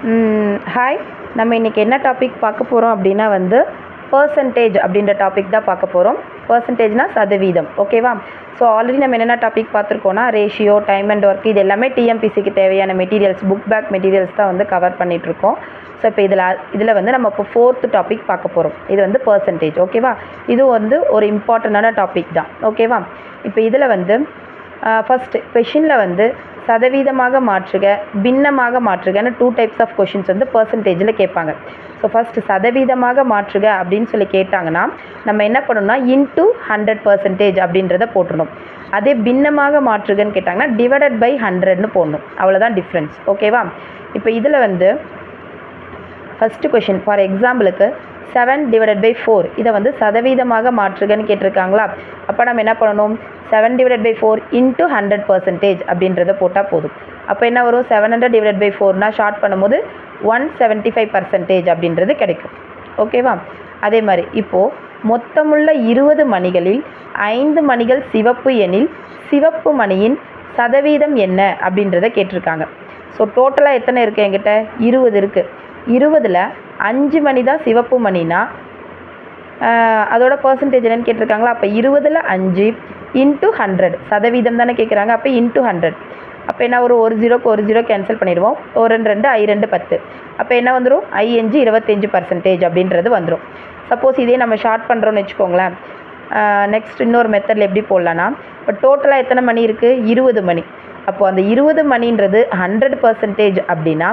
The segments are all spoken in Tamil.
ஹாய் நம்ம இன்றைக்கி என்ன டாபிக் பார்க்க போகிறோம் அப்படின்னா வந்து பர்சன்டேஜ் அப்படின்ற டாபிக் தான் பார்க்க போகிறோம் பர்சன்டேஜ்னால் சதவீதம் ஓகேவா ஸோ ஆல்ரெடி நம்ம என்னென்ன டாபிக் பார்த்துருக்கோன்னா ரேஷியோ டைம் அண்ட் ஒர்க் இது எல்லாமே டிஎம்பிசிக்கு தேவையான மெட்டீரியல்ஸ் புக் பேக் மெட்டீரியல்ஸ் தான் வந்து கவர் பண்ணிகிட்ருக்கோம் ஸோ இப்போ இதில் இதில் வந்து நம்ம இப்போ ஃபோர்த்து டாபிக் பார்க்க போகிறோம் இது வந்து பர்சன்டேஜ் ஓகேவா இது வந்து ஒரு இம்பார்ட்டண்ட்டான டாபிக் தான் ஓகேவா இப்போ இதில் வந்து ஃபஸ்ட்டு கொஷினில் வந்து சதவீதமாக மாற்றுக பின்னமாக மாற்றுகன்னு டூ டைப்ஸ் ஆஃப் கொஷின்ஸ் வந்து பர்சன்டேஜில் கேட்பாங்க. ஸோ ஃபஸ்ட்டு சதவீதமாக மாற்றுக அப்படின்னு சொல்லி கேட்டாங்கன்னா நம்ம என்ன பண்ணணும்னா இன்டூ ஹண்ட்ரட் பர்சன்டேஜ் அப்படின்றத போட்டுடணும் அதே பின்னமாக மாற்றுகன்னு கேட்டாங்கன்னா டிவைடட் பை ஹண்ட்ரட்னு போடணும். அவ்வளோதான் டிஃப்ரென்ஸ் ஓகேவா இப்போ இதில் வந்து ஃபஸ்ட்டு கொஷின் ஃபார் எக்ஸாம்பிளுக்கு செவன் டிவைடட் பை ஃபோர் இதை வந்து சதவீதமாக மாற்றுகன்னு கேட்டிருக்காங்களா? அப்போ நம்ம என்ன பண்ணணும்? Seven divided by four into hundred percentage அப்படின்றத போட்டால் போதும். அப்போ என்ன வரும்? செவன் ஹண்ட்ரட் டிவைடட் பை ஃபோர்னால் ஷார்ட் பண்ணும்போது ஒன் செவன்ட்டி ஃபைவ் பர்சன்டேஜ் அப்படின்றது கிடைக்கும். ஓகேவா அதே மாதிரி இப்போது மொத்தமுள்ள இருபது மணிகளில் ஐந்து மணிகள் சிவப்பு எனில் சிவப்பு மணியின் சதவீதம் என்ன அப்படின்றத கேட்டிருக்காங்க. ஸோ டோட்டலாக எத்தனை இருக்குது என்கிட்ட? இருபது இருக்குது இருபதில் அஞ்சு மணி தான் சிவப்பு மணினா? அதோட பர்சன்டேஜ் என்னென்னு கேட்டிருக்காங்களா? அப்போ இருபதில் அஞ்சு இன்ட்டு ஹண்ட்ரட் சதவீதம் தானே கேட்குறாங்க அப்போ இன்ட்டு ஹண்ட்ரட் அப்போ என்ன ஒரு ஒரு ஜீரோக்கு ஒரு ஜீரோ கேன்சல் பண்ணிடுவோம். ஒரு ரெண்டு ரெண்டு ஐ ரெண்டு பத்து. அப்போ என்ன வந்துடும் ஐஎஞ்சு இருபத்தஞ்சு பர்சன்டேஜ் அப்படின்றது வந்துடும் சப்போஸ் இதே நம்ம ஷார்ட் பண்ணுறோன்னு வச்சுக்கோங்களேன். நெக்ஸ்ட் இன்னொரு மெத்தடில் எப்படி போடலான்னா இப்போ டோட்டலாக எத்தனை மணி இருக்குது இருபது மணி. அப்போது அந்த இருபது மணின்றது ஹண்ட்ரட் பர்சன்டேஜ் அப்படின்னா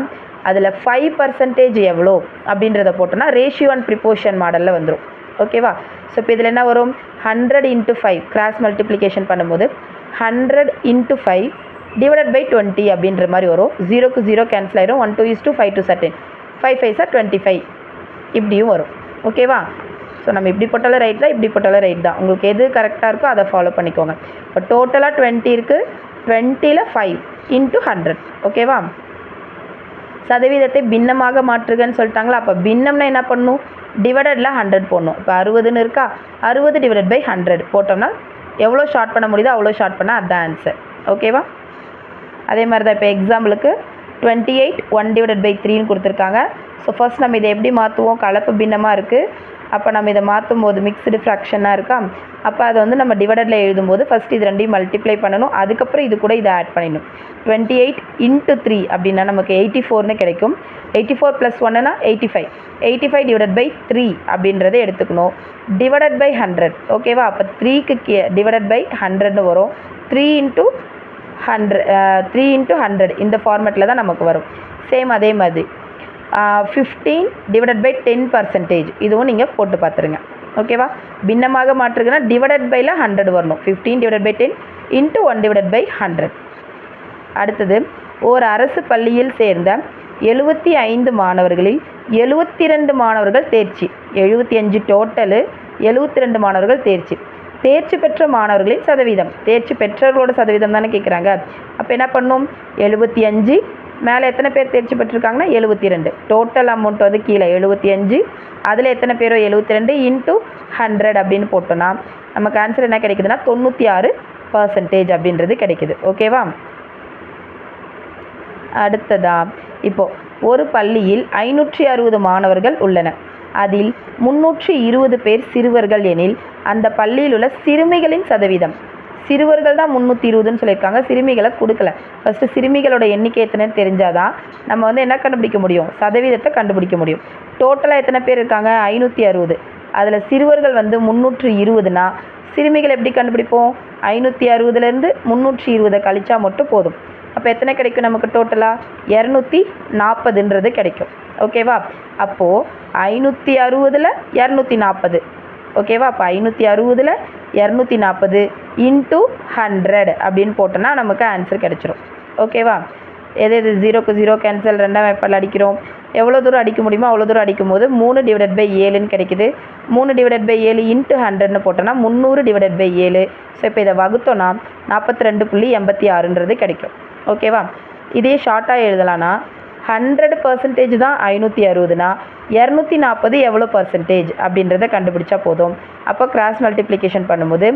அதில் ஃபைவ் பர்சன்டேஜ் எவ்வளோ அப்படின்றத போட்டோன்னா ரேஷியோ அண்ட் ப்ரிப்போர்ஷன் மாடலில் வந்துடும் ஓகேவா ஸோ இப்போ இதில் என்ன வரும்? Hundred into five cross multiplication பண்ணும்போது hundred into five divided by twenty அப்படின்ற மாதிரி வரும். ஜீரோக்கு ஜீரோ கேன்சல் ஆயிரும். One two is two five two certain five five sir twenty five இப்படியும் வரும். ஓகேவா ஸோ நம்ம இப்படி போட்டாலும் ரைட் தான் இப்படி போட்டாலும் ரைட் தான். உங்களுக்கு எது கரெக்டாக இருக்கோ அதை ஃபாலோ பண்ணிக்கோங்க. இப்போ டோட்டலாக டுவெண்ட்டி இருக்குது டுவெண்ட்டியில் ஃபைவ் இன்ட்டு ஹண்ட்ரட் ஓகேவா சதவீதத்தை பின்னமாக மாற்றுகன்னு சொல்லிட்டாங்களா? அப்போ பின்னம்னா என்ன பண்ணணும் டிவைடடில் ஹண்ட்ரட் போடணும். இப்போ அறுபதுன்னு இருக்கா? அறுபது டிவைடட் பை ஹண்ட்ரட் போட்டோம்னா எவ்வளோ ஷார்ட் பண்ண முடியுதோ அவ்வளோ ஷார்ட் பண்ணால் அதுதான் ஆன்சர் ஓகேவா அதே மாதிரி தான் இப்போ எக்ஸாம்பிளுக்கு twenty eight one divided by த்ரீன்னு கொடுத்துருக்காங்க. ஸோ ஃபர்ஸ்ட் நம்ம இதை எப்படி மாற்றுவோம் கலப்பு பின்னமாக இருக்குது அப்போ நம்ம இதை மாற்றும் போது மிக்ஸ்டு ஃப்ராக்ஷனாக இருக்கா? அப்போ அதை வந்து நம்ம டிவைடடில் எழுதும்போது ஃபஸ்ட் இது ரெண்டையும் மல்டிப்ளை பண்ணணும். அதுக்கப்புறம் இது கூட இதை ஆட் பண்ணிடணும். டுவெண்ட்டி எயிட் இன்ட்டு த்ரீ அப்படின்னா நமக்கு எயிட்டி ஃபோர்னு கிடைக்கும். Eighty four plus ஒன்னுனா eighty five eighty five divide by three அப்படின்றத எடுத்துக்கணும். டிவைடட் பை ஹண்ட்ரட் ஓகேவா அப்போ த்ரீக்கு கே டிவைடட் பை ஹண்ட்ரட்னு வரும். Three into hundred three into hundred இந்த ஃபார்மேட்டில் தான் நமக்கு வரும். சேம் அதே மாதிரி. Fifteen divided by ten percentage இதுவும் நீங்கள் போட்டு பார்த்துருங்க ஓகேவா பின்னமாக மாற்றுங்கன்னா டிவைடட் பையில் ஹண்ட்ரட் வரணும். Fifteen divided by ten into one divided by hundred அடுத்தது ஓர் அரசு பள்ளியில் சேர்ந்த எழுபத்தி ஐந்து மாணவர்களில் எழுபத்தி ரெண்டு மாணவர்கள் தேர்ச்சி. எழுபத்தி அஞ்சு டோட்டலு எழுபத்தி ரெண்டு மாணவர்கள் தேர்ச்சி. தேர்ச்சி பெற்ற மாணவர்களின் சதவீதம். தேர்ச்சி பெற்றவர்களோட சதவீதம் தானே கேட்குறாங்க அப்போ என்ன பண்ணும்? எழுபத்தி அஞ்சு மேலே எத்தனை பேர் தேர்ச்சி பெற்றிருக்காங்கன்னா எழுபத்தி ரெண்டு டோட்டல் அமௌண்ட் வந்து கீழே எழுபத்தி அஞ்சு அதில் எத்தனை பேரோ எழுபத்தி ரெண்டு இன்ட்டு ஹண்ட்ரட் அப்படின்னு போட்டோன்னா நமக்கு ஆன்சர் என்ன கிடைக்குதுன்னா தொண்ணூற்றி ஆறு பர்சன்டேஜ் அப்படின்றது கிடைக்குது. ஓகேவா அடுத்ததா இப்போது ஒரு பள்ளியில் ஐநூற்றி அறுபது மாணவர்கள் உள்ளன அதில் முன்னூற்றி இருபது பேர் சிறுவர்கள் எனில் அந்த பள்ளியில் உள்ள சிறுமிகளின் சதவீதம். சிறுவர்கள் தான் முந்நூற்றி இருபதுன்னு சொல்லியிருக்காங்க. சிறுமிகளை கொடுக்கல. ஃபஸ்ட்டு சிறுமிகளோட எண்ணிக்கை எத்தனைன்னு தெரிஞ்சாதான் நம்ம வந்து என்ன கண்டுபிடிக்க முடியும்? சதவீதத்தை கண்டுபிடிக்க முடியும். டோட்டலாக எத்தனை பேர் இருக்காங்க? ஐநூற்றி அறுபது. அதில் சிறுவர்கள் வந்து முந்நூற்றி இருபதுனா சிறுமிகள் எப்படி கண்டுபிடிப்போம்? ஐநூற்றி அறுபதுலேருந்து முந்நூற்றி இருபதை கழிச்சா மட்டும் போதும். அப்போ எத்தனை கிடைக்கும் நமக்கு டோட்டலாக இரநூத்தி நாற்பதுன்றது கிடைக்கும். ஓகேவா அப்போது ஐநூற்றி அறுபதில் இரநூத்தி நாற்பது. ஓகேவா அப்போ ஐநூற்றி அறுபதில் இரநூத்தி நாற்பது. இன்ட்டு ஹண்ட்ரட் அப்படின்னு போட்டோன்னா நமக்கு ஆன்சர் கிடச்சிரும். ஓகேவா எது எது? ஜீரோக்கு ஜீரோ கேன்சல் ரெண்டாம் வேப்பல் அடிக்கிறோம். எவ்வளோ தூரம் அடிக்க முடியுமோ அவ்வளோ தூரம் அடிக்கும் போது மூணு டிவைடட் பை ஏழுன்னு கிடைக்குது. மூணு டிவைடட் பை ஏழு இன்ட்டு ஹண்ட்ரட்னு போட்டோன்னா முந்நூறு டிவைடட் பை ஏழு. ஸோ இப்போ இதை வகுத்தோன்னா நாற்பத்தி ரெண்டு புள்ளி எண்பத்தி ஆறுன்றது கிடைக்கும். ஓகேவா இதே ஷார்ட்டாக எழுதலான்னா ஹண்ட்ரட் பர்சன்டேஜ் தான் ஐநூற்றி அறுபதுனா இரநூத்தி நாற்பது எவ்வளோ பர்சன்டேஜ் அப்படின்றத கண்டுபிடிச்சா போதும். அப்போ கிராஸ் மல்டிப்ளிகேஷன் பண்ணும்போது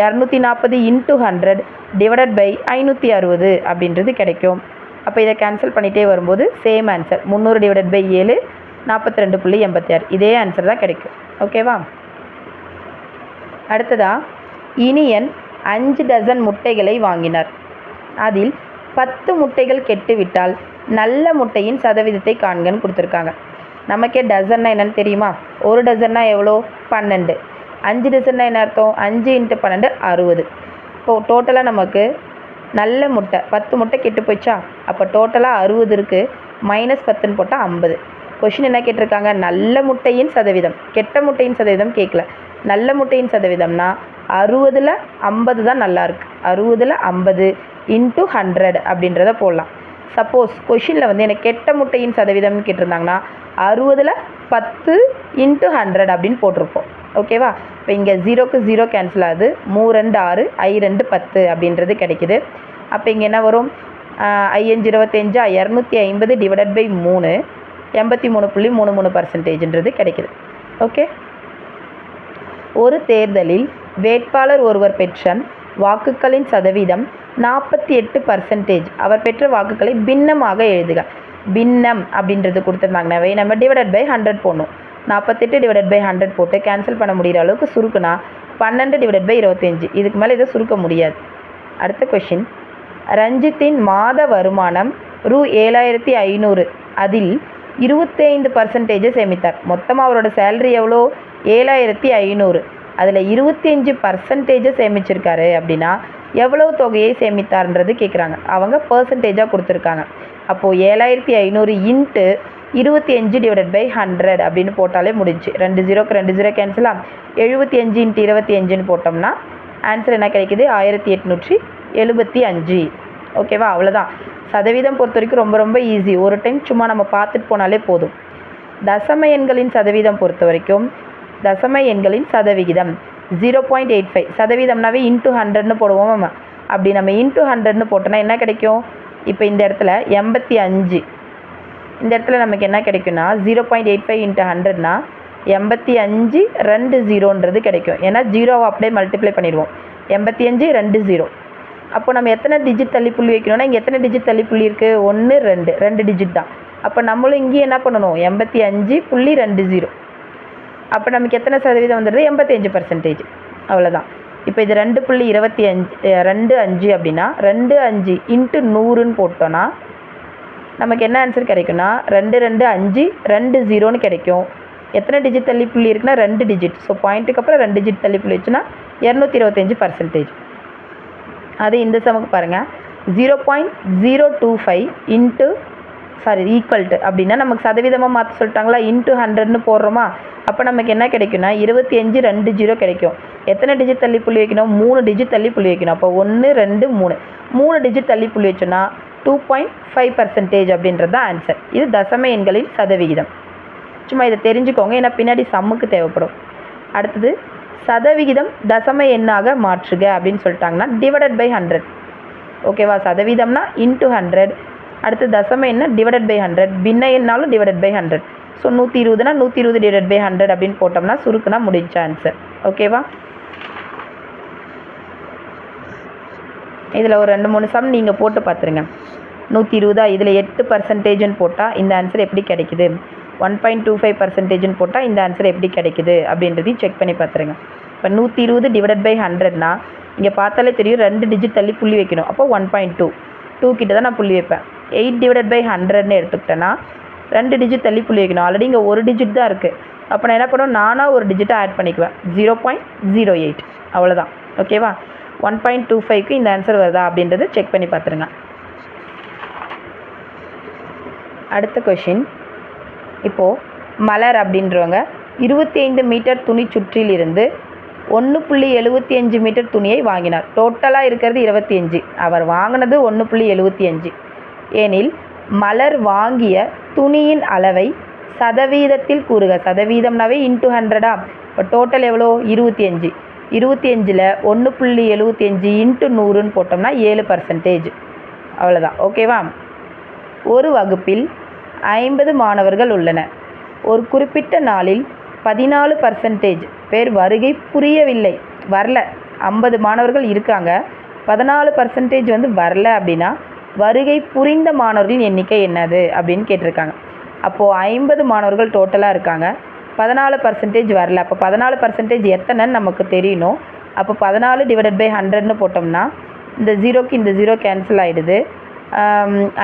இரநூத்தி நாற்பது இன்ட்டு ஹண்ட்ரட் டிவைடட் பை ஐநூற்றி அறுபது அப்படின்றது கிடைக்கும். அப்போ இதை கேன்சல் பண்ணிகிட்டே வரும்போது சேம் ஆன்சர் முந்நூறு டிவைடட் பை ஏழு நாற்பத்தி ரெண்டு புள்ளி எண்பத்தி ஆறு. இதே ஆன்சர் தான் கிடைக்கும். ஓகேவா அடுத்ததா இனியன் அஞ்சு டசன் முட்டைகளை வாங்கினார். அதில் பத்து முட்டைகள் கெட்டுவிட்டால் நல்ல முட்டையின் சதவீதத்தை காண்கன்னு கொடுத்துருக்காங்க. நமக்கே டசன்னா என்னன்னு தெரியுமா? ஒரு டசன்னா எவ்வளோ? பன்னெண்டு. அஞ்சு டசன்னா என்ன அர்த்தம்? அஞ்சு இன்ட்டு பன்னெண்டு அறுபது. இப்போது டோட்டலாக நமக்கு நல்ல முட்டை பத்து முட்டை கெட்டு போயிச்சா அப்போ டோட்டலாக அறுபது இருக்குது மைனஸ் பத்துன்னு போட்டால் ஐம்பது. கொஷின் என்ன கேட்டிருக்காங்க? நல்ல முட்டையின் சதவீதம். கெட்ட முட்டையின் சதவீதம் கேட்கல நல்ல முட்டையின் சதவீதம்னா அறுபதில் ஐம்பது தான் நல்லாயிருக்கு அறுபதில் ஐம்பது இன்ட்டு ஹண்ட்ரட் அப்படின்றத போடலாம். சப்போஸ் கொஷினில் வந்து எனக்கு கெட்ட முட்டையின் சதவீதம்னு கேட்டிருந்தாங்கன்னா அறுபதில் பத்து இன்ட்டு ஹண்ட்ரட் அப்படின்னு போட்டிருப்போம். ஓகேவா இப்போ இங்கே ஜீரோக்கு ஜீரோ கேன்சல் ஆகுது. மூ ரெண்டு ஆறு ஐ ரெண்டு பத்து அப்படின்றது கிடைக்குது. அப்போ இங்கே என்ன வரும்? ஐயஞ்சு இருபத்தஞ்சா இரநூத்தி ஐம்பது டிவைடட் பை மூணு. எண்பத்தி மூணு புள்ளி மூணு மூணு பர்சன்டேஜ்ன்றது கிடைக்குது. ஓகே ஒரு தேர்தலில் வேட்பாளர் ஒருவர் பெற்ற வாக்குகளின் சதவீதம் நாற்பத்தி எட்டு பர்சன்டேஜ் அவர் பெற்ற வாக்குகளை பின்னமாக எழுதுக. பின்னம் அப்படின்றது கொடுத்துருந்தாங்கனாவே நம்ம டிவைடட் பை ஹண்ட்ரட் போடணும். நாற்பத்தெட்டு டிவைடட் பை ஹண்ட்ரட் போட்டு கேன்சல் பண்ண முடிகிற அளவுக்கு சுருக்குனா பன்னெண்டு டிவைடட் பை இருபத்தஞ்சி இதுக்கு மேலே இதை சுருக்க முடியாது. அடுத்த கொஷின் ரஞ்சித்தின் மாத வருமானம் ரூ ஏழாயிரத்தி ஐநூறு. அதில் இருபத்தைந்து பர்சன்டேஜை சேமித்தார். மொத்தமாக அவரோட சேலரி எவ்வளோ? ஏழாயிரத்தி ஐநூறு. அதில் இருபத்தஞ்சி பர்சன்டேஜை சேமிச்சிருக்காரு அப்படின்னா எவ்வளவு தொகையை சேமித்தார்ன்றது கேட்குறாங்க அவங்க பர்சன்டேஜாக கொடுத்துருக்காங்க. அப்போது ஏழாயிரத்தி ஐநூறு இன்ட்டு இருபத்தி அஞ்சு டிவைடட் பை ஹண்ட்ரட் அப்படின்னு போட்டாலே முடிஞ்சு. ரெண்டு ஜீரோக்கு ரெண்டு ஜீரோ கேன்சலாக எழுபத்தி அஞ்சு இன்ட்டு இருபத்தி அஞ்சுன்னு போட்டோம்னா ஆன்சர் என்ன கிடைக்குது? ஆயிரத்தி எட்நூற்றி எழுபத்தி அஞ்சு. ஓகேவா அவ்வளோதான் சதவீதம் பொறுத்த வரைக்கும் ரொம்ப ரொம்ப ஈஸி ஒரு டைம் சும்மா நம்ம பார்த்துட்டு போனாலே போதும். தசம எண்களின் சதவீதம் பொறுத்த வரைக்கும் தசம எண்களின் சதவிகிதம். ஜீரோ பாயிண்ட் எயிட் ஃபைவ் சதவீதம்னாவே இன்ட்டு ஹண்ட்ரட்னு போடுவோம் நம்ம அப்படி நம்ம இன்ட்டு ஹண்ட்ரட்னு போட்டோன்னா என்ன கிடைக்கும்? இப்போ இந்த இடத்துல எண்பத்தி அஞ்சு. இந்த இடத்துல நமக்கு என்ன கிடைக்கும்னா zero point eight five into ஹண்ட்ரட்னா எண்பத்தி அஞ்சு ரெண்டு ஜீரோன்றது கிடைக்கும். ஏன்னா ஜீரோவை அப்படியே மல்டிப்ளை பண்ணிடுவோம். எண்பத்தி அஞ்சு ரெண்டு ஜீரோ அப்போ நம்ம எத்தனை டிஜிட் தள்ளி புள்ளி வைக்கணும்னா இங்கே எத்தனை டிஜிட் தள்ளி புள்ளி இருக்குது ஒன்று ரெண்டு. ரெண்டு டிஜிட் தான். அப்போ நம்மளும் இங்கேயும் என்ன பண்ணணும்? எண்பத்தி அஞ்சு புள்ளி ரெண்டு ஜீரோ அப்போ நமக்கு எத்தனை சதவீதம் வந்துடுது? எண்பத்தஞ்சு பர்சன்டேஜ் அவ்வளோதான் இப்போ இது ரெண்டு புள்ளி இருபத்தி அஞ்சு ரெண்டு அஞ்சு அப்படின்னா ரெண்டு அஞ்சு இன்ட்டு நூறுன்னு போட்டோன்னா நமக்கு என்ன ஆன்சர் கிடைக்கும்னா ரெண்டு ரெண்டு அஞ்சு ரெண்டு ஜீரோன்னு கிடைக்கும். எத்தனை டிஜிட் தள்ளி புள்ளி இருக்குன்னா ரெண்டு டிஜிட் ஸோ பாயிண்ட்டுக்கு அப்புறம் ரெண்டு டிஜிட் தள்ளி புள்ளி வச்சுன்னா இரநூத்தி இருபத்தஞ்சி பர்சன்டேஜ் அது இந்த சமக்கு பாருங்கள் zero point zero two five into sorry equal to அப்படின்னா நமக்கு சதவீதமாக மாற்ற சொல்லிட்டாங்களா? இன்ட்டு ஹண்ட்ரட்னு போடுறோமா? அப்போ நமக்கு என்ன கிடைக்கும்னா இருபத்தி அஞ்சு ரெண்டு ஜீரோ கிடைக்கும். எத்தனை டிஜிட் தள்ளி புள்ளி வைக்கணும்? மூணு டிஜிட் தள்ளி புள்ளி வைக்கணும். அப்போ ஒன்று ரெண்டு மூணு. மூணு டிஜிட் தள்ளி புள்ளி வச்சோன்னா டூ பாயிண்ட் ஃபைவ் பர்சன்டேஜ் அப்படின்றது தான் ஆன்சர் இது தசம எண்களின் சதவிகிதம். சும்மா இதை தெரிஞ்சுக்கோங்க ஏன்னா பின்னாடி சம்முக்கு தேவைப்படும். அடுத்தது சதவிகிதம் தசம எண்ணாக மாற்றுக அப்படின்னு சொல்லிட்டாங்கன்னா டிவைடட் பை ஹண்ட்ரட் ஓகேவா சதவீதம்னா இன்ட்டு ஹண்ட்ரட் அடுத்து தசம என்ன? டிவைடட் பை ஹண்ட்ரட் பின்ன என்னாலும் டிவைடட் பை ஹண்ட்ரட் ஸோ நூற்றி இருபதுனா நூற்றி இருபது டிவைடட் பை ஹண்ட்ரட் அப்படின்னு போட்டோம்னா சுருக்குனா முடிஞ்ச ஆன்சர் ஓகேவா இதில் ஒரு ரெண்டு மூணு சம் நீங்கள் போட்டு பார்த்துருங்க நூற்றி இருபதா இதில் எட்டு பர்சன்டேஜ்னு போட்டால் இந்த ஆன்சர் எப்படி கிடைக்குது? ஒன் பாயிண்ட் டூ ஃபைவ் பர்சன்டேஜ்னு போட்டால் இந்த ஆன்சர் எப்படி கிடைக்குது? அப்படின்றதையும் செக் பண்ணி பார்த்துருங்க இப்போ நூற்றி இருபது டிவைடட் பை ஹண்ட்ரட்னா இங்கே பார்த்தாலே தெரியும் ரெண்டு டிஜிட் தள்ளி புள்ளி வைக்கணும். அப்போ ஒன் பாயிண்ட் டூ டூ கிட்ட தான் நான் புள்ளி வைப்பேன். எயிட் டிவைடட் பை ஹண்ட்ரட்னு எடுத்துக்கிட்டேன்னா ரெண்டு டிஜிட் தள்ளி புள்ளி வைக்கணும். ஆல்ரெடி இங்கே ஒரு டிஜிட் தான் இருக்குது அப்போ நான் என்ன பண்ணுவேன்? நானாக ஒரு டிஜிட்டை ஆட் பண்ணிக்குவேன். ஜீரோ பாயிண்ட் ஜீரோ எயிட் அவ்வளோதான் ஓகேவா ஒன் பாயிண்ட் டூ ஃபைவ்க்கு இந்த ஆன்சர் வருதா அப்படின்றத செக் பண்ணி பார்த்துருங்க. அடுத்த கொஷின் இப்போது மலர் அப்படின்றவங்க இருபத்தி ஐந்து மீட்டர் துணி சுற்றிலிருந்து ஒன்று புள்ளி எழுபத்தி அஞ்சு மீட்டர் துணியை வாங்கினார். டோட்டலாக இருக்கிறது இருபத்தி அஞ்சு. அவர் வாங்கினது ஒன்று புள்ளி எழுபத்தி அஞ்சு. ஏனில் மலர் வாங்கிய துணியின் அளவை சதவீதத்தில் கூறுக. சதவீதம்னாவே இன்ட்டு ஹண்ட்ரடா இப்போ டோட்டல் எவ்வளோ? இருபத்தி அஞ்சு. இருபத்தி அஞ்சில் ஒன்று புள்ளி எழுபத்தி அஞ்சு இன்ட்டு நூறுன்னு போட்டோம்னா ஏழு பர்சன்டேஜ் அவ்வளோதான் ஓகேவா ஒரு வகுப்பில் ஐம்பது மாணவர்கள் உள்ளனர் ஒரு குறிப்பிட்ட நாளில் பதினாலு பர்சன்டேஜ் பேர் வருகை புரியவில்லை. வரல. ஐம்பது மாணவர்கள் இருக்காங்க. பதினாலு பர்சன்டேஜ் வந்து வரல அப்படின்னா வருகை புரிந்த மாணவர்களின் எண்ணிக்கை என்னது அப்படின்னு கேட்டிருக்காங்க. அப்போது ஐம்பது மாணவர்கள் டோட்டலாக இருக்காங்க. பதினாலு பர்சன்டேஜ் வரல. அப்போ பதினாலு பர்சன்டேஜ் எத்தனைன்னு நமக்கு தெரியணும். அப்போ பதினாலு டிவைடட் பை ஹண்ட்ரட்னு போட்டோம்னா இந்த ஜீரோக்கு இந்த ஜீரோ கேன்சல் ஆகிடுது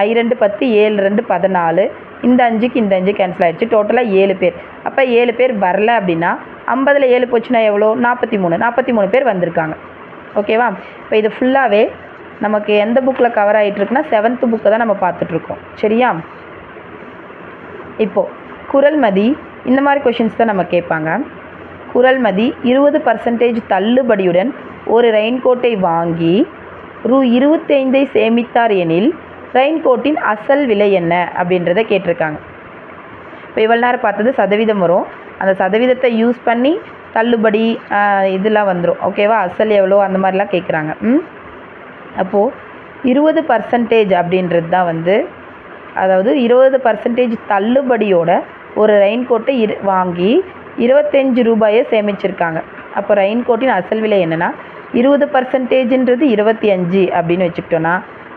ஐ ரெண்டு பத்து ஏழு ரெண்டு பதினாலு இந்த அஞ்சுக்கு இந்த அஞ்சு கேன்சல் ஆகிடுச்சு டோட்டலாக ஏழு பேர். அப்போ ஏழு பேர் வரல அப்படின்னா ஐம்பதில் ஏழு போச்சுன்னா எவ்வளோ? நாற்பத்தி மூணு. நாற்பத்தி மூணு பேர் வந்திருக்காங்க. ஓகேவா இப்போ இது ஃபுல்லாகவே நமக்கு எந்த புக்கில் கவர் ஆகிட்டுருக்குன்னா செவன்த்து புக்கை தான் நம்ம பார்த்துட்ருக்கோம் சரியா? இப்போது குரல்மதி இந்த மாதிரி கொஷின்ஸ் தான் நம்ம கேட்பாங்க. குரல்மதி இருபது பர்சன்டேஜ் தள்ளுபடியுடன் ஒரு ரெயின்கோட்டை வாங்கி ரூ இருபத்தைந்தை சேமித்தார் எனில் ரெயின்கோட்டின் அசல் விலை என்ன? அப்படின்றத கேட்டிருக்காங்க. இப்போ இவ்வளோ நேரம் பார்த்தது சதவீதம் வரும். அந்த சதவீதத்தை யூஸ் பண்ணி தள்ளுபடி இதெல்லாம் வந்துடும் ஓகேவா அசல் எவ்வளோ? அந்த மாதிரிலாம் கேட்குறாங்க. ம்? அப்போது இருபது பர்சன்டேஜ் அப்படின்றது தான் வந்து அதாவது இருபது பர்சன்டேஜ் தள்ளுபடியோட ஒரு ரெயின் கோட்டை இரு வாங்கி இருபத்தஞ்சு ரூபாயை சேமிச்சிருக்காங்க. அப்போ ரெயின் கோட்டின் அசல் விலை என்னென்னா இருபது பர்சன்டேஜ்ன்றது இருபத்தி அஞ்சு அப்படின்னு வச்சுக்கிட்டோன்னா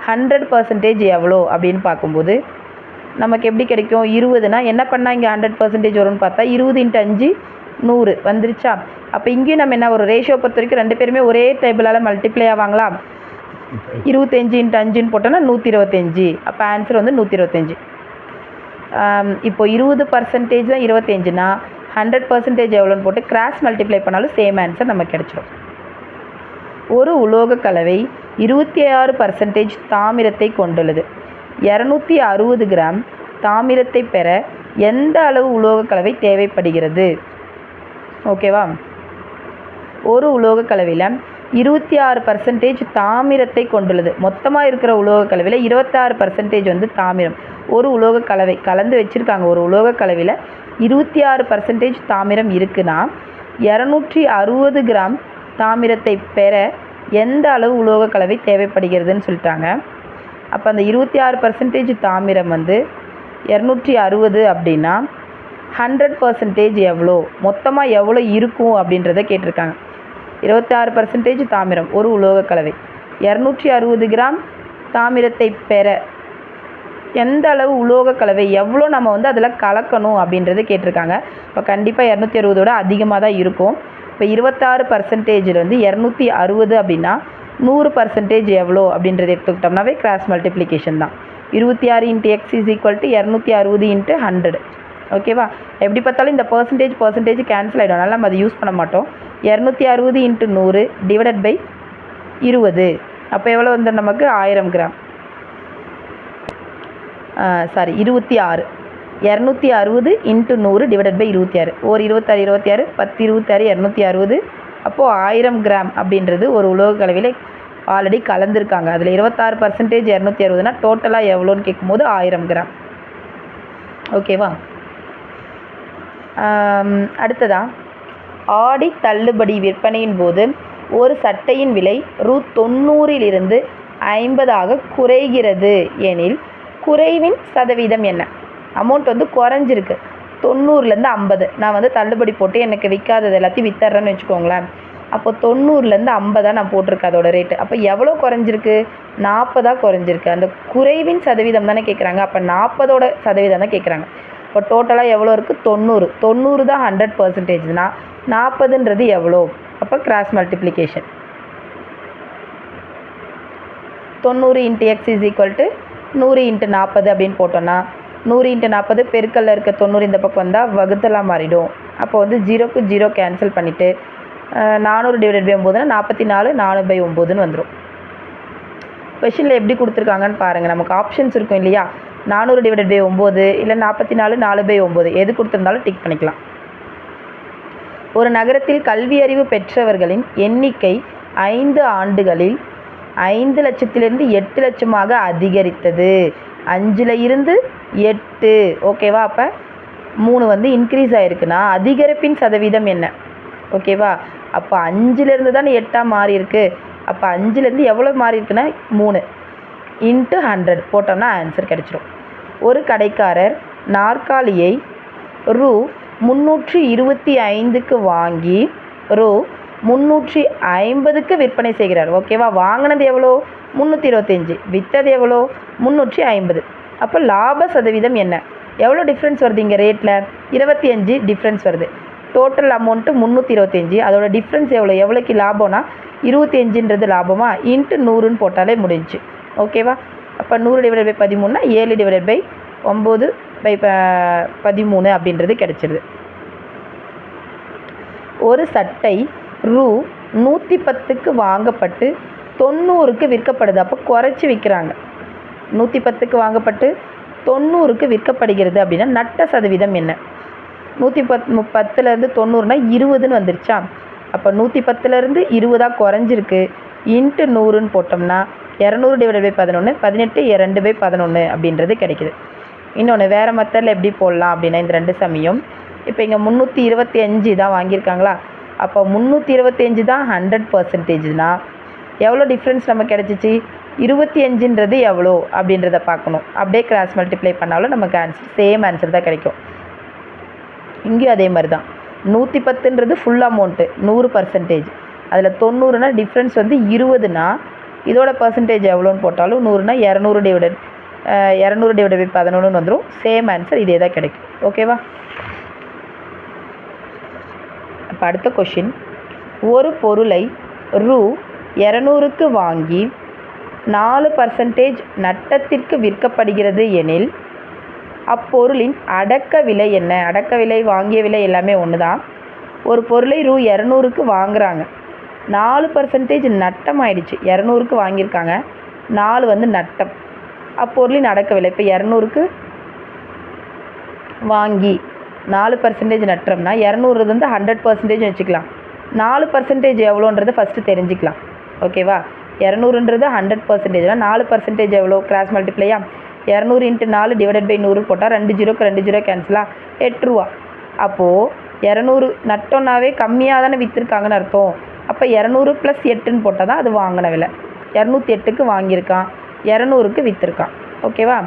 ஹண்ட்ரட் பர்சன்டேஜ் எவ்வளோ அப்படின்னு பார்க்கும்போது நமக்கு எப்படி கிடைக்கும்? இருபதுனா என்ன பண்ணால் இங்கே ஹண்ட்ரட் பர்சன்டேஜ் வரும்னு பார்த்தா இருபது இன்ட்டு அஞ்சு நூறு வந்துருச்சா? அப்போ இங்கேயும் நம்ம என்ன ஒரு ரேஷியோ பொறுத்த வரைக்கும் ரெண்டு பேருமே ஒரே டேபிளால் மல்டிப்ளை ஆவாங்களா இருபத்தஞ்சி இன்ட்டு அஞ்சுன்னு போட்டோன்னா நூற்றி இருபத்தஞ்சி அப்போ ஆன்சர் வந்து நூற்றி இருபத்தஞ்சி இப்போ இருபது பர்சன்டேஜ் தான் இருபத்தஞ்சுனா ஹண்ட்ரட் பர்சன்டேஜ் எவ்வளோன்னு போட்டு கிராஸ் மல்டிப்ளை பண்ணாலும் சேம் ஆன்சர் நமக்கு கிடைச்சிடும் ஒரு உலோக கலவை இருபத்தி ஆறு பர்சன்டேஜ் தாமிரத்தை கொண்டுள்ளது. இரநூத்தி அறுபது கிராம் தாமிரத்தை பெற எந்த அளவு உலோக கலவை தேவைப்படுகிறது? ஓகேவா? ஒரு உலோக கலவையில் இருபத்தி ஆறு பர்சன்டேஜ் தாமிரத்தை கொண்டுள்ளது. மொத்தமாக இருக்கிற உலோக கலவையில் இருபத்தாறு பர்சன்டேஜ் வந்து தாமிரம். ஒரு உலோக கலவை கலந்து வச்சுருக்காங்க. ஒரு உலோக கலவையில் இருபத்தி ஆறு பர்சன்டேஜ் தாமிரம் இருக்குன்னா இரநூற்றி அறுபது கிராம் தாமிரத்தை பெற எந்த அளவு உலோக கலவை தேவைப்படுகிறதுன்னு சொல்லிட்டாங்க. அப்போ அந்த இருபத்தி ஆறு பர்சன்டேஜ் தாமிரம் வந்து இரநூற்றி அறுபது அப்படின்னா ஹண்ட்ரட் பர்சன்டேஜ் எவ்வளோ? மொத்தமாக எவ்வளோ இருக்கும் அப்படின்றத கேட்டிருக்காங்க. இருபத்தாறு பர்சன்டேஜ் தாமிரம் ஒரு உலோக கலவை இரநூற்றி அறுபது கிராம் தாமிரத்தை பெற எந்த அளவு உலோக கலவை எவ்வளோ நம்ம வந்து அதில் கலக்கணும் அப்படின்றத கேட்டிருக்காங்க. இப்போ கண்டிப்பாக இரநூத்தி அறுபதோட அதிகமாக தான் இருக்கும். இப்போ இருபத்தாறு பர்சன்டேஜில் வந்து இரநூத்தி அறுபது அப்படின்னா நூறு பர்சன்டேஜ் எவ்வளோ அப்படின்றத எடுத்துக்கிட்டோம்னாவே கிராஸ் மல்டிப்ளிகேஷன் தான். இருபத்தி ஆறு into x is equal to இரநூத்தி அறுபது இன்ட்டு ஹண்ட்ரட் ஓகேவா எப்படி பார்த்தாலும் இந்த பர்சன்டேஜ் பர்சன்டேஜ் கேன்சல் ஆகிடும் அதனால் நம்ம அதை யூஸ் பண்ண மாட்டோம். இரநூத்தி அறுபது இன்ட்டு நூறு டிவைடட் பை இருபது. அப்போ எவ்வளோ வந்து நமக்கு? ஆயிரம் கிராம். சாரி இருபத்தி ஆறு. இரநூத்தி அறுபது இன்ட்டு நூறு டிவைடட் பை இருபத்தி ஆறு. ஒரு இருபத்தாறு இருபத்தி ஆறு பத்து இருபத்தாறு இரநூத்தி அறுபது. அப்போது ஆயிரம் கிராம் அப்படின்றது ஒரு உலோக கலவையில் ஆல்ரெடி கலந்துருக்காங்க. அதில் இருபத்தாறு பர்சன்டேஜ் இரநூத்தி அறுபதுனா டோட்டலாக எவ்வளோன்னு கேட்கும்போது ஆயிரம் கிராம். ஓகேவா ஆம், அடுத்ததா? ஆடி தள்ளுபடி விற்பனையின் போது ஒரு சட்டையின் விலை ரூ. தொண்ணூறிலிருந்து ஐம்பதாக குறைகிறது எனில் குறைவின் சதவீதம் என்ன? அமௌண்ட் வந்து குறைஞ்சிருக்கு. தொண்ணூறுலேருந்து ஐம்பது. நான் வந்து தள்ளுபடி போட்டு எனக்கு விற்காதது எல்லாத்தையும் வித்தர்றேன்னு வச்சுக்கோங்களேன். அப்போ தொண்ணூறுலேருந்து ஐம்பதா நான் போட்டிருக்கேன் அதோட ரேட்டு அப்போ எவ்வளோ குறைஞ்சிருக்கு? நாற்பதாக குறைஞ்சிருக்கு. அந்த குறைவின் சதவீதம் தானே கேட்குறாங்க அப்போ நாற்பதோட சதவீதம் தான் கேட்குறாங்க இப்போ டோட்டலாக எவ்வளோ இருக்குது தொண்ணூறு. தொண்ணூறு தான் ஹண்ட்ரட் பர்சன்டேஜ்னா நாற்பதுன்றது எவ்வளோ? அப்போ கிராஸ் மல்டிப்ளிகேஷன் தொண்ணூறு into x is equal to நூறு இன்ட்டு நாற்பது அப்படின்னு போட்டோன்னா நூறு இன்ட்டு நாற்பது பெருக்கல்ல இருக்க தொண்ணூறு இந்த பக்கம் வந்தால் வகுத்தலாம் மாறிடும். அப்போ வந்து ஜீரோக்கு ஜீரோ கேன்சல் பண்ணிவிட்டு நானூறு டிவைடட் பை ஒம்போதுனா நாற்பத்தி நாலு நாலு பை ஒம்போதுன்னு வந்துடும் கொஷினில் எப்படி கொடுத்துருக்காங்கன்னு பாருங்கள் நமக்கு ஆப்ஷன்ஸ் இருக்கும் இல்லையா? நானூறு டிவைடட் பை ஒம்பது இல்லை நாற்பத்தி நாலு நாலு பை ஒம்பது. எது கொடுத்துருந்தாலும் டிக் பண்ணிக்கலாம். ஒரு நகரத்தில் கல்வியறிவு பெற்றவர்களின் எண்ணிக்கை ஐந்து ஆண்டுகளில் ஐந்து லட்சத்திலிருந்து எட்டு லட்சமாக அதிகரித்தது. அஞ்சில் இருந்து எட்டு. ஓகேவா அப்போ மூணு வந்து இன்க்ரீஸ் ஆகிருக்குன்னா அதிகரிப்பின் சதவீதம் என்ன? ஓகேவா அப்போ அஞ்சுலேருந்து தானே எட்டாக மாறி இருக்கு. அப்போ அஞ்சுலேருந்து எவ்வளோ மாறி இருக்குன்னா மூணு. இன்ட்டு ஹண்ட்ரட் போட்டோம்னா ஆன்சர் கிடச்சிரும். ஒரு கடைக்காரர் நாற்காலியை ரூ முந்நூற்றி இருபத்தி ஐந்துக்கு வாங்கி ரூ. முந்நூற்றி ஐம்பதுக்கு விற்பனை செய்கிறார். ஓகேவா வாங்கினது எவ்வளோ? முந்நூற்றி இருபத்தஞ்சி விற்றது எவ்வளோ? முந்நூற்றி ஐம்பது. அப்போ லாப சதவீதம் என்ன? எவ்வளோ டிஃப்ரென்ஸ் வருது இங்கே ரேட்டில் இருபத்தி அஞ்சு டிஃப்ரென்ஸ் வருது. டோட்டல் அமௌண்ட்டு முந்நூற்றி இருபத்தஞ்சி அதோட டிஃப்ரென்ஸ் எவ்வளோ? எவ்வளோக்கு லாபம்னா இருபத்தி அஞ்சுன்றது லாபமா? இன்ட்டு நூறுன்னு போட்டாலே முடிஞ்சுச்சு. ஓகேவா அப்போ நூறு டிவைடட் பை பதிமூணுனா ஏழு டிவைடட் பை ஒம்பது பை ப பதிமூணு அப்படின்றது கிடச்சிருது. ஒரு சட்டை ரூ நூற்றி பத்துக்கு வாங்கப்பட்டு தொண்ணூறுக்கு விற்கப்படுது. அப்போ குறைச்சி விற்கிறாங்க நூற்றி பத்துக்கு வாங்கப்பட்டு தொண்ணூறுக்கு விற்கப்படுகிறது அப்படின்னா நட்ட சதவீதம் என்ன? நூற்றி பத் மு பத்துலேருந்து தொண்ணூறுனா இருபதுன்னு வந்துருச்சா? அப்போ நூற்றி பத்துலேருந்து இருபதாக குறைஞ்சிருக்கு. இன்ட்டு நூறுன்னு போட்டோம்னா இரநூறு டிவைட் பை பதினொன்று பதினெட்டு ரெண்டு பை பதினொன்று அப்படின்றது கிடைக்குது. இன்னொன்று வேறு மெத்தடில் எப்படி போடலாம் அப்படின்னா இந்த ரெண்டு சமயம் இப்போ இங்கே முந்நூற்றி இருபத்தி அஞ்சு தான் வாங்கியிருக்காங்களா? அப்போ முந்நூற்றி இருபத்தி அஞ்சு தான் ஹண்ட்ரட் பர்சன்டேஜ்னா எவ்வளோ டிஃப்ரென்ஸ் நமக்கு கிடச்சிச்சு? இருபத்தி அஞ்சுன்றது எவ்வளோ அப்படின்றத பார்க்கணும். அப்படியே கிராஸ் மல்டிப்ளை பண்ணாலும் நமக்கு ஆன்சர் சேம் ஆன்சர் தான் கிடைக்கும். இங்கேயும் அதே மாதிரி தான். நூற்றி பத்துன்றது ஃபுல் அமௌண்ட்டு நூறு பர்சன்டேஜ் அதில் தொண்ணூறுனா டிஃப்ரென்ஸ் வந்து இருபதுனா இதோட பர்சன்டேஜ் எவ்வளோன்னு போட்டாலும் நூறுனா இரநூறு டிவைடட் இரநூறு டிவைட் பை பதினொன்றுன்னு வந்துடும் சேம் ஆன்சர் இதே தான் கிடைக்கும். ஓகேவா இப்போ அடுத்த கொஷின் ஒரு பொருளை ரூ இரநூறுக்கு வாங்கி நாலு பர்சன்டேஜ் நட்டத்திற்கு விற்கப்படுகிறது எனில் அப்பொருளின் அடக்க விலை என்ன? அடக்க விலை வாங்கிய விலை எல்லாமே ஒன்று தான் ஒரு பொருளை ரூ இரநூறுக்கு வாங்குறாங்க. நாலு பர்சன்டேஜ் நட்டம் ஆயிடுச்சு இரநூறுக்கு வாங்கியிருக்காங்க. நாலு வந்து நட்டம். அப்பொருளின் அடக்க இப்போ இரநூறுக்கு வாங்கி நாலு பர்சன்டேஜ் நட்டுறோம்னா இரநூறு வந்து ஹண்ட்ரட் பர்சன்டேஜ் வச்சுக்கலாம். நாலு பர்சன்டேஜ் எவ்வளோன்றதை ஃபஸ்ட்டு தெரிஞ்சுக்கலாம். ஓகேவா இரநூறுன்றது ஹண்ட்ரட் பர்சன்டேஜ்னால் நாலு பர்சன்டேஜ் எவ்வளோ? கிராஸ் மல்டிப்ளையா இரநூறு இன்ட்டு நாலு டிவைடட் பை நூறு போட்டால் ரெண்டு ஜீரோக்கு ரெண்டு ஜீரோ கேன்சலா எட்ரூவா அப்போது இரநூறு நட்டோன்னாவே கம்மியாக தானே விற்றுருக்காங்கன்னு அர்த்தம். அப்போ இரநூறு ப்ளஸ் எட்டுன்னு போட்டால் தான் அது வாங்கின விலை. இரநூத்தி எட்டுக்கு வாங்கியிருக்கான். இரநூறுக்கு விற்றுருக்கான் ஓகேவா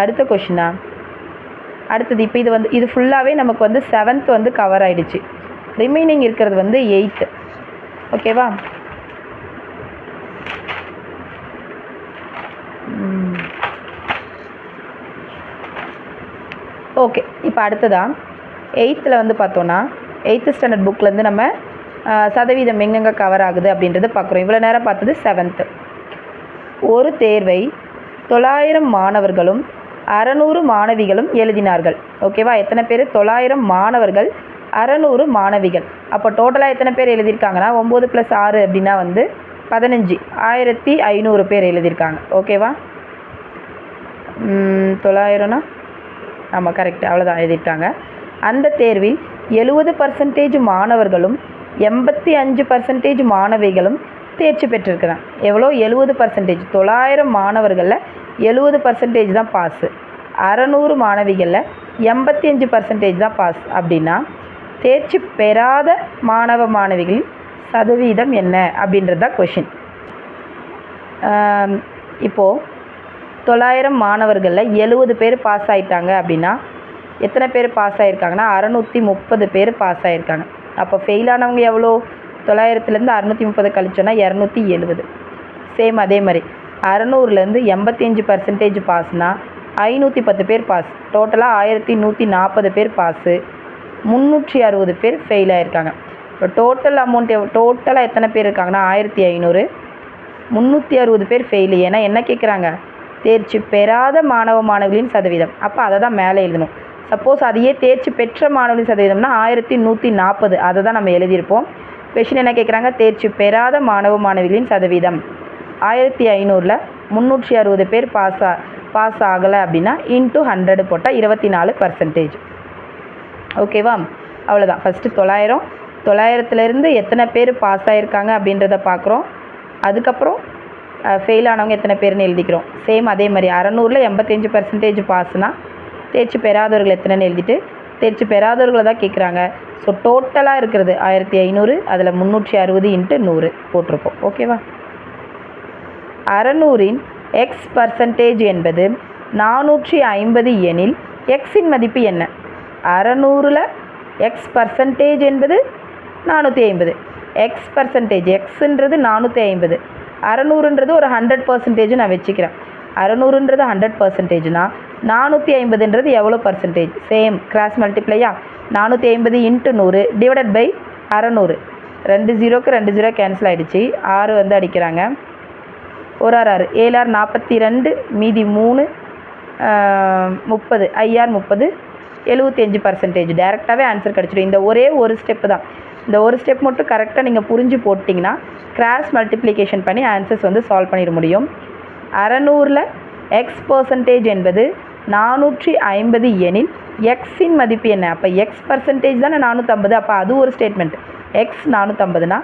அடுத்த கொஷினா அடுத்தது இப்போ இது வந்து இது ஃபுல்லாகவே நமக்கு வந்து செவன்த் வந்து கவர் ஆகிடுச்சு ரிமைனிங் இருக்கிறது வந்து எயித்து ஓகேவா ஓகே இப்போ அடுத்ததாக எயித்தில் வந்து பார்த்தோன்னா எயித்து ஸ்டாண்டர்ட் புக்லேருந்து நம்ம சதவீதம் எங்கெங்கே கவர் ஆகுது அப்படின்றத பார்க்குறோம். இவ்வளோ நேரம் பார்த்தது செவன்த்து ஒரு தேர்வை தொள்ளாயிரம் மாணவர்களும் அறநூறு மாணவிகளும் எழுதினார்கள். ஓகேவா எத்தனை பேர்? தொள்ளாயிரம் மாணவர்கள் அறநூறு மாணவிகள். அப்போ டோட்டலாக எத்தனை பேர் எழுதியிருக்காங்கன்னா ஒம்பது ப்ளஸ் ஆறு அப்படின்னா வந்து பதினஞ்சு. ஆயிரத்தி ஐநூறு பேர் எழுதியிருக்காங்க. ஓகேவா தொள்ளாயிரம்னா? ஆமாம் கரெக்ட் அவ்வளோதான் எழுதியிருக்காங்க. அந்த தேர்வில் எழுபது பர்சன்டேஜ் மாணவர்களும் எண்பத்தி அஞ்சு பர்சன்டேஜ் மாணவிகளும் தேர்ச்சி பெற்றிருக்கிறான். எவ்வளோ? எழுபது பர்சன்டேஜ் தொள்ளாயிரம் மாணவர்களில் எழுபது பர்சன்டேஜ் தான் பாஸு அறநூறு மாணவிகளில் எண்பத்தி அஞ்சு பர்சன்டேஜ் தான் பாஸ் அப்படின்னா தேர்ச்சி பெறாத மாணவ மாணவிகளின் சதவீதம் என்ன? அப்படின்றது தான் கொஷின் இப்போது தொள்ளாயிரம் மாணவர்களில் எழுபது பேர் பாஸ் ஆகிட்டாங்க அப்படின்னா எத்தனை பேர் பாஸ் ஆகிருக்காங்கன்னா அறநூற்றி முப்பது பேர் பாஸ் ஆகிருக்காங்க அப்போ ஃபெயிலானவங்க எவ்வளோ? தொள்ளாயிரத்துலேருந்து அறநூற்றி முப்பது கழிச்சோன்னா இரநூத்தி எழுபது. சேம் அதே மாதிரி. அறநூறுலேருந்து எண்பத்தி அஞ்சு பர்சன்டேஜ் பாஸ்னா ஐநூற்றி பத்து பேர் பாஸ் டோட்டலாக ஆயிரத்தி நூற்றி நாற்பது பேர் பாஸு முந்நூற்றி அறுபது பேர் ஃபெயில் ஆகிருக்காங்க இப்போ டோட்டல் அமௌண்ட் எவ் டோட்டலாக எத்தனை பேர் இருக்காங்கன்னா ஆயிரத்தி ஐநூறு. முந்நூற்றி அறுபது பேர் ஃபெயிலு ஏன்னா என்ன கேட்குறாங்க? தேர்ச்சி பெறாத மாணவ மாணவிகளின் சதவீதம். அப்போ அதை தான் மேலே எழுதணும். சப்போஸ் அதையே தேர்ச்சி பெற்ற மாணவர்களின் சதவீதம்னா ஆயிரத்தி நூற்றி நாற்பது. அதை தான் நம்ம எழுதியிருப்போம். கொஷின் என்ன கேட்குறாங்க தேர்ச்சி பெறாத மாணவ மாணவிகளின் சதவீதம். ஆயிரத்தி ஐநூறில் முந்நூற்றி அறுபது பேர் பாஸ் ஆ பாஸ் ஆகலை அப்படின்னா இன்ட்டு ஹண்ட்ரடு போட்டால் இருபத்தி நாலு பர்சன்டேஜ் ஓகேவா அவ்வளோதான் ஃபஸ்ட்டு தொள்ளாயிரம். தொள்ளாயிரத்துலேருந்து எத்தனை பேர் பாஸ் ஆகிருக்காங்க அப்படின்றத பார்க்குறோம் அதுக்கப்புறம் ஃபெயில் ஆனவங்க எத்தனை பேர்னு எழுதிக்கிறோம். சேம் அதே மாதிரி. அறநூறில் எண்பத்தஞ்சு பர்சன்டேஜ் பாஸ்னால் தேர்ச்சி பெறாதவர்கள் எத்தனைன்னு எழுதிட்டு தேர்ச்சி பெறாதவர்களை தான் கேட்குறாங்க ஸோ டோட்டலாக இருக்கிறது ஆயிரத்தி ஐநூறு அதில் முந்நூற்றி அறுபது இன்ட்டு நூறு போட்டிருப்போம் ஓகேவா அறநூறின் எக்ஸ் பர்சன்டேஜ் என்பது நானூற்றி ஐம்பது எனில் எக்ஸின் மதிப்பு என்ன? அறநூறில் எக்ஸ் பர்சன்டேஜ் என்பது நானூற்றி ஐம்பது. எக்ஸ் பர்சன்டேஜ் எக்ஸுன்றது நானூற்றி ஐம்பது. அறநூறுன்றது ஒரு ஹண்ட்ரட் பர்சன்டேஜ் நான் வச்சுக்கிறேன். அறநூறுன்றது ஹண்ட்ரட் பர்சன்டேஜ்னா நானூற்றி ஐம்பதுன்றது எவ்வளோ பர்சன்டேஜ் சேம் கிராஸ் மல்டிப்ளையா நானூற்றி ஐம்பது இன்ட்டு நூறு டிவைடட் பை அறநூறு. ரெண்டு ஜீரோக்கு ரெண்டு ஜீரோ கேன்சல் ஆகிடுச்சு ஆறு வந்து அடிக்கிறாங்க. ஒரு ஆறு ஆறு. ஏழு ஆறு நாற்பத்தி ரெண்டு மீதி மூணு முப்பது. ஐஆர் முப்பது எழுபத்தி அஞ்சு பர்சன்டேஜ் டேரெக்டாகவே ஆன்சர் கிடச்சிடும். இந்த ஒரே ஒரு ஸ்டெப்பு தான். இந்த ஒரு ஸ்டெப் மட்டும் கரெக்டாக நீங்கள் புரிஞ்சு போட்டிங்கன்னா கிராஸ் மல்டிப்ளிகேஷன் பண்ணி ஆன்சர்ஸ் வந்து சால்வ் பண்ணிட முடியும். அறநூறில் எக்ஸ் பர்சன்டேஜ் என்பது நானூற்றி ஐம்பது எனில் எக்ஸின் மதிப்பு என்ன? அப்போ எக்ஸ் பர்சன்டேஜ் தானே நானூற்றம்பது அப்போ அது ஒரு ஸ்டேட்மெண்ட் எக்ஸ் நானூற்றம்பதுனா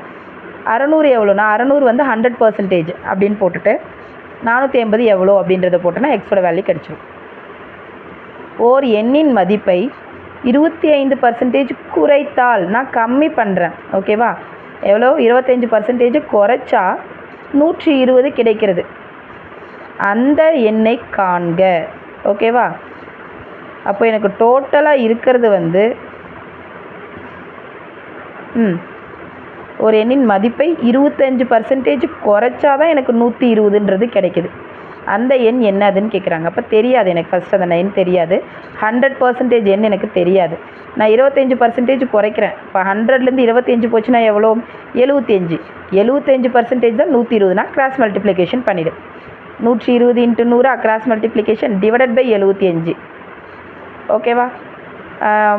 அறநூறு எவ்வளோனா அறநூறு வந்து ஹண்ட்ரட் பர்சன்டேஜ் அப்படின்னு போட்டுட்டு நானூற்றி ஐம்பது எவ்வளோ அப்படின்றத போட்டோன்னா எக்ஸோட வேல்யூ கிடச்சிரும். ஓர் எண்ணின் மதிப்பை இருபத்தி ஐந்து பர்சன்டேஜ் குறைத்தால் நான் கம்மி பண்ணுறேன் ஓகேவா எவ்வளோ? இருபத்தஞ்சி பர்சன்டேஜ் குறைச்சா நூற்றி இருபது கிடைக்கிறது. அந்த எண்ணை காண்க. ஓகேவா? அப்போ எனக்கு டோட்டலாக இருக்கிறது வந்து ம் ஒரு எண்ணின் மதிப்பை இருபத்தஞ்சு பர்சன்டேஜ் குறைச்சா தான் எனக்கு நூற்றி இருபதுன்றது கிடைக்குது. அந்த எண் என்னதுன்னு கேட்குறாங்க அப்போ தெரியாது எனக்கு ஃபஸ்ட் அந்த எண் தெரியாது. ஹண்ட்ரட் பர்சன்டேஜ் எண் எனக்கு தெரியாது. நான் இருபத்தஞ்சி பர்சன்டேஜ் குறைக்கிறேன். இப்போ ஹண்ட்ரட்லேருந்து இருபத்தஞ்சி போச்சுன்னா எவ்வளோ? எழுபத்தஞ்சி எழுபத்தஞ்சு பர்சன்டேஜ் தான் நூற்றி இருபதுனா கிராஸ் மல்டிப்ளிகேஷன் பண்ணிவிடு நூற்றி இருபது இன்ட்டு நூறு அக்ராஸ் மல்டிப்ளிகேஷன் டிவைடட் பை எழுபத்தி அஞ்சு. ஓகேவா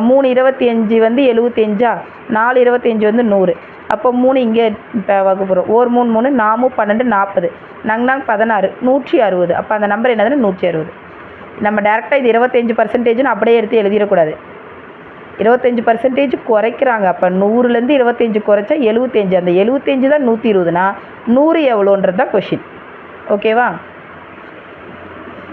மூணு இருபத்தி அஞ்சு வந்து எழுபத்தஞ்சா நாலு இருபத்தஞ்சி வந்து நூறு. அப்போ மூணு இங்கே இப்போ வகுப்பு ஒரு மூணு மூணு நாமும் பன்னெண்டு நாற்பது. நங் பதினாறு நூற்றி அறுபது. அப்போ அந்த நம்பர் என்னதுன்னு நூற்றி அறுபது. நம்ம டேரெக்டாக இது இருபத்தஞ்சி பர்சன்டேஜ்னு அப்படியே எடுத்து எழுதிடக்கூடாது. இருபத்தஞ்சி பர்சன்டேஜ் குறைக்கிறாங்க. அப்போ நூறுலேருந்து இருபத்தஞ்சி குறைச்சா எழுபத்தஞ்சி அந்த எழுபத்தஞ்சி தான் நூற்றி இருபதுனா நூறு எவ்வளோன்றது தான் கொஷின் ஓகேவா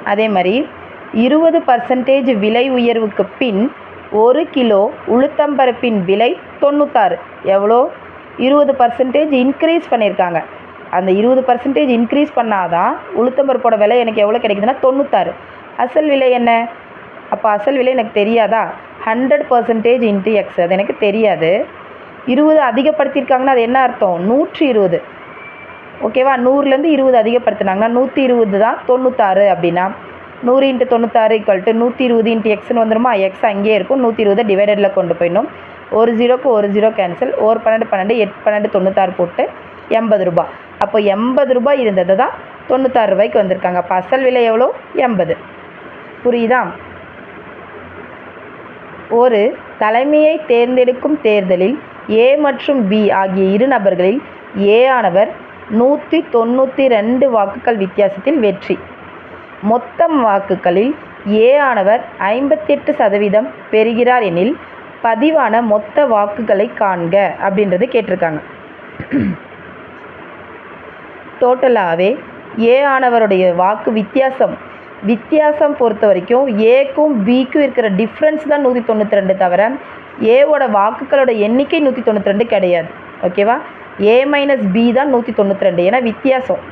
அதே மாதிரி இருபது பர்சன்டேஜ் விலை உயர்வுக்கு பின் ஒரு கிலோ உளுத்தம்பருப்பின் விலை தொண்ணூத்தாறு. எவ்வளோ? இருபது பர்சன்டேஜ் இன்க்ரீஸ் பண்ணியிருக்காங்க. அந்த இருபது பர்சன்டேஜ் இன்க்ரீஸ் பண்ணாதான் உளுத்தம்பருப்போட விலை எனக்கு எவ்வளோ கிடைக்குதுன்னா தொண்ணூத்தாறு. அசல் விலை என்ன? அப்போ அசல் விலை எனக்கு தெரியாதா? ஹண்ட்ரட் பர்சன்டேஜ் இன்ட்டு எக்ஸ் அது எனக்கு தெரியாது. இருபது அதிகப்படுத்தியிருக்காங்கன்னா அது என்ன அர்த்தம்? நூற்றி இருபது. ஓகேவா? நூறுலேருந்து இருபது அதிகப்படுத்தினாங்கன்னா நூற்றி இருபது தான் தொண்ணூத்தாறு அப்படின்னா. நூறு இன்ட்டு தொண்ணூத்தாறு ஈக்குவல் டு நூற்றி இருபது இன்ட்டு எக்ஸ்னு வந்துருமா? எக்ஸ் அங்கேயே இருக்கும். நூற்றி இருபதை டிவைடடில் கொண்டு போயிடணும். ஒரு ஜீரோக்கு ஒரு ஜீரோ கேன்சல் ஒரு பன்னெண்டு பன்னெண்டு எட்டு பன்னெண்டு தொண்ணூத்தாறு போட்டு எண்பது ரூபா அப்போ எண்பது ரூபாய் இருந்தது தான் தொண்ணூத்தாறு ரூபாய்க்கு வந்திருக்காங்க. அப்போ அசல் விலை எவ்வளோ? எண்பது. புரியுதா? ஒரு தலைமையை தேர்ந்தெடுக்கும் தேர்தலில் ஏ மற்றும் பி ஆகிய இரு நபர்களில் ஏ ஆனவர் நூற்றி தொண்ணூற்றி ரெண்டு வாக்குகள் வித்தியாசத்தில் வெற்றி. மொத்தம் வாக்குகளில் ஏ ஆனவர் ஐம்பத்தெட்டு சதவீதம் பெறுகிறார் எனில் பதிவான மொத்த வாக்குகளை காண்க அப்படின்றது கேட்டிருக்காங்க. டோட்டலாகவே ஏ ஆனவருடைய வாக்கு வித்தியாசம் வித்தியாசம் பொறுத்த வரைக்கும் ஏக்கும் பிக்கும் இருக்கிற டிஃப்ரென்ஸ் தான் நூற்றி தொண்ணூற்றி ரெண்டு தவிர ஏவோட வாக்குகளோட எண்ணிக்கை நூற்றி தொண்ணூற்றி ரெண்டு கிடையாது. ஓகேவா ஏ மைனஸ் பி தான் நூற்றி தொண்ணூற்றி ரெண்டு ஏன்னா வித்தியாசம்.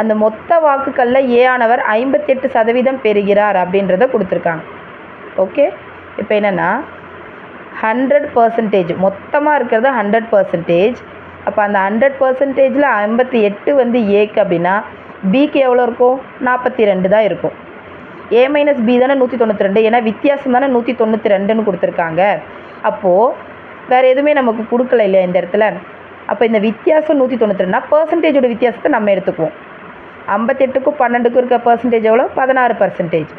அந்த மொத்த வாக்குகளில் ஏ ஆனவர் ஐம்பத்தெட்டு சதவீதம் பெறுகிறார் அப்படின்றத கொடுத்துருக்காங்க. ஓகே இப்போ என்னென்னா ஹண்ட்ரட் பர்சன்டேஜ் மொத்தமாக இருக்கிறது ஹண்ட்ரட் பர்சன்டேஜ் அப்போ அந்த ஹண்ட்ரட் பர்சன்டேஜில் ஐம்பத்தி எட்டு வந்து ஏக்கு அப்படின்னா பிக்கு எவ்வளோ இருக்கும்? நாற்பத்தி ரெண்டு தான் இருக்கும். ஏ மைனஸ் பி தானே நூற்றி தொண்ணூற்றி ரெண்டு ஏன்னா வித்தியாசம் தானே நூற்றி தொண்ணூற்றி ரெண்டுன்னு கொடுத்துருக்காங்க. அப்போது வேறு எதுவுமே நமக்கு கொடுக்கல இல்லையா இந்த இடத்துல? அப்போ இந்த வித்தியாசம் நூற்றி தொண்ணூற்றி ரெண்டுனா பர்சன்டேஜோட வித்தியாசத்தை நம்ம எடுத்துக்குவோம். ஐம்பத்தெட்டுக்கும் பன்னெண்டுக்கும் இருக்க பர்சன்டேஜ் எவ்வளோ பதினாறு பர்சன்டேஜ்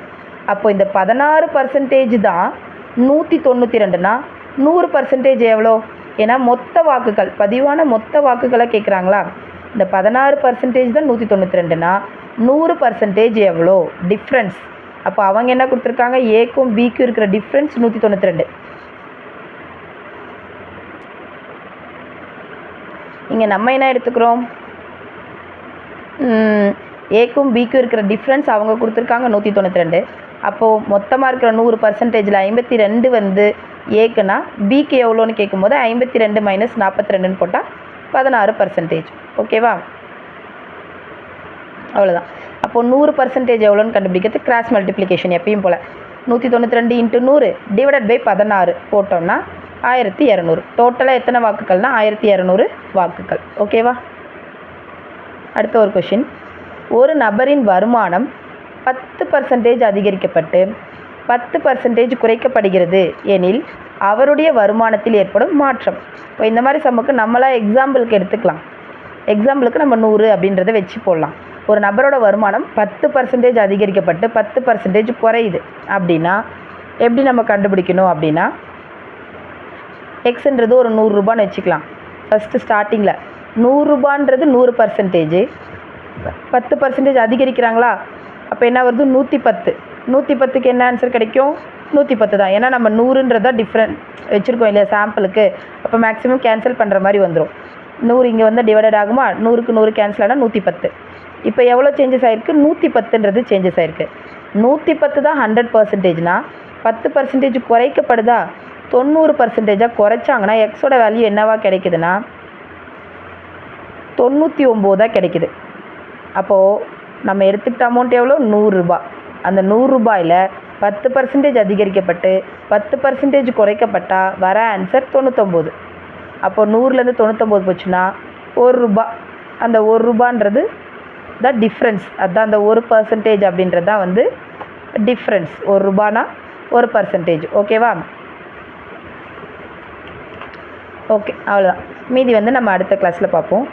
அப்போ இந்த பதினாறு பர்சன்டேஜ் தான் நூற்றி தொண்ணூற்றி ரெண்டுனா நூறு பர்சன்டேஜ் எவ்வளோ? ஏன்னா மொத்த வாக்குகள் பதிவான மொத்த வாக்குகளை கேட்குறாங்களா இந்த பதினாறு பர்சன்டேஜ் தான் நூற்றி தொண்ணூற்றி ரெண்டுனா நூறு பர்சன்டேஜ் எவ்வளோ? டிஃப்ரென்ஸ் அப்போ அவங்க என்ன கொடுத்துருக்காங்க? ஏக்கும் பிக்கும் இருக்கிற டிஃப்ரென்ஸ் நூற்றி தொண்ணூற்றி ரெண்டு. இங்கே நம்ம என்ன எடுத்துக்கிறோம்? ஏக்கும் பிக்கும் இருக்கிற டிஃப்ரென்ஸ் அவங்க கொடுத்துருக்காங்க நூற்றி தொண்ணூற்றி ரெண்டு அப்போது மொத்தமாக இருக்கிற நூறு பர்சன்டேஜில் ஐம்பத்தி ரெண்டு வந்து ஏக்குன்னா பிக்கு எவ்வளோன்னு கேட்கும்போது ஐம்பத்தி ரெண்டு மைனஸ் நாற்பத்தி ரெண்டுன்னு போட்டால் பதினாறு பர்சன்டேஜ் ஓகேவா அவ்வளோதான் அப்போது நூறு பர்சன்டேஜ் எவ்வளோன்னு கண்டுபிடிக்கிறது கிராஸ் மல்டிப்ளிகேஷன் எப்பயும் போல். நூற்றி தொண்ணூற்றி ரெண்டு இன்ட்டு நூறு டிவைடட் பை பதினாறு போட்டோம்னா ஆயிரத்தி இரநூறு. டோட்டலாக எத்தனை வாக்குகள்னால் ஆயிரத்தி இரநூறு வாக்குகள். ஓகேவா அடுத்த ஒரு கொஷின் ஒரு நபரின் வருமானம் பத்து பர்சன்டேஜ் அதிகரிக்கப்பட்டு பத்து பர்சன்டேஜ் குறைக்கப்படுகிறது எனில் அவருடைய வருமானத்தில் ஏற்படும் மாற்றம். இப்போ இந்த மாதிரி சமக்கு நம்மளாக எக்ஸாம்பிளுக்கு எடுத்துக்கலாம். எக்ஸாம்பிளுக்கு நம்ம நூறு அப்படின்றத வச்சு போடலாம். ஒரு நபரோட வருமானம் பத்து பர்சன்டேஜ் அதிகரிக்கப்பட்டு பத்து பர்சன்டேஜ் குறையுது. அப்படின்னா எப்படி நம்ம கண்டுபிடிக்கணும் அப்படின்னா எக்ஸ்ன்றது ஒரு நூறுரூபான்னு வச்சுக்கலாம். ஃபஸ்ட்டு ஸ்டார்டிங்கில் நூறுரூபான்றது நூறு பர்சன்டேஜ் பத்து பர்சன்டேஜ் அதிகரிக்கிறாங்களா? அப்போ என்ன வருது? நூற்றி பத்து நூற்றி பத்துக்கு என்ன ஆன்சர் கிடைக்கும்? நூற்றி பத்து தான். ஏன்னா நம்ம நூறுன்றதா டிஃப்ரெண்ட் வச்சுருக்கோம் இல்லையா சாம்பிளுக்கு அப்போ மேக்ஸிமம் கேன்சல் பண்ணுற மாதிரி வந்துடும் நூறு இங்கே வந்து டிவைடட் ஆகுமா? நூறுக்கு நூறு கேன்சல் ஆனால் நூற்றி பத்து இப்போ எவ்வளோ சேஞ்சஸ் ஆகிருக்கு நூற்றி பத்துன்றது சேஞ்சஸ் ஆகிருக்கு நூற்றி பத்து தான் ஹண்ட்ரட் பர்சன்டேஜ்னா பத்து பர்சன்டேஜ் குறைக்கப்படுதா? தொண்ணூறு பர்சன்டேஜாக குறைச்சாங்கன்னா எக்ஸோட வேல்யூ என்னவா கிடைக்குதுன்னா தொண்ணூற்றி ஒம்போதாக கிடைக்குது. அப்போது நம்ம எடுத்துக்கிட்ட அமௌண்ட் எவ்வளோ? நூறுரூபா அந்த நூறுரூபாயில் பத்து பர்சன்டேஜ் அதிகரிக்கப்பட்டு பத்து பர்சன்டேஜ் குறைக்கப்பட்டால் வர ஆன்சர் தொண்ணூத்தொம்பது. அப்போ நூறுலேருந்து தொண்ணூத்தொம்பது போச்சுன்னா ஒரு ரூபா அந்த ஒரு ரூபான்றது தான் டிஃப்ரென்ஸ் அதுதான் அந்த ஒரு பர்சன்டேஜ் அப்படின்றது தான் வந்து டிஃப்ரென்ஸ் ஒரு ரூபானா ஒரு பர்சன்டேஜ் ஓகேவா ஓகே அவ்வளோதான் மீதி வந்து நம்ம அடுத்த கிளாஸில் பார்ப்போம்.